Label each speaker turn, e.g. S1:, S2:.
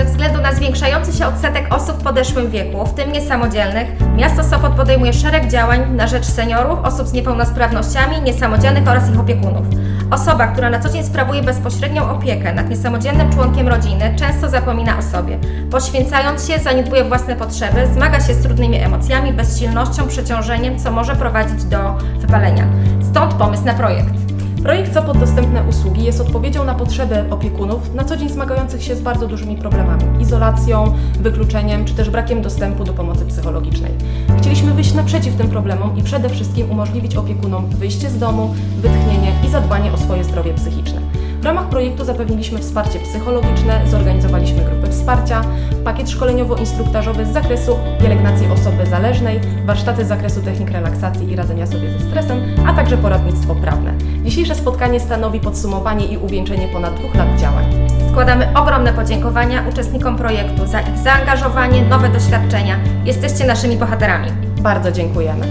S1: Ze względu na zwiększający się odsetek osób w podeszłym wieku, w tym niesamodzielnych, miasto Sopot podejmuje szereg działań na rzecz seniorów, osób z niepełnosprawnościami, niesamodzielnych oraz ich opiekunów. Osoba, która na co dzień sprawuje bezpośrednią opiekę nad niesamodzielnym członkiem rodziny, często zapomina o sobie. Poświęcając się, zaniedbuje własne potrzeby, zmaga się z trudnymi emocjami, bezsilnością, przeciążeniem, co może prowadzić do wypalenia. Stąd pomysł na projekt.
S2: Projekt Sopot Dostępne Usługi jest odpowiedzią na potrzeby opiekunów na co dzień zmagających się z bardzo dużymi problemami izolacją, wykluczeniem czy też brakiem dostępu do pomocy psychologicznej. Chcieliśmy wyjść naprzeciw tym problemom i przede wszystkim umożliwić opiekunom wyjście z domu, wytchnienie i zadbanie o swoje zdrowie psychiczne. W ramach projektu zapewniliśmy wsparcie psychologiczne, zorganizowaliśmy grupy wsparcia, pakiet szkoleniowo-instruktażowy z zakresu pielęgnacji osoby zależnej, warsztaty z zakresu technik relaksacji i radzenia sobie ze stresem, a także poradnictwo prawne. Dzisiejsze spotkanie stanowi podsumowanie i uwieńczenie ponad dwóch lat działań.
S1: Składamy ogromne podziękowania uczestnikom projektu za ich zaangażowanie, nowe doświadczenia. Jesteście naszymi bohaterami.
S2: Bardzo dziękujemy.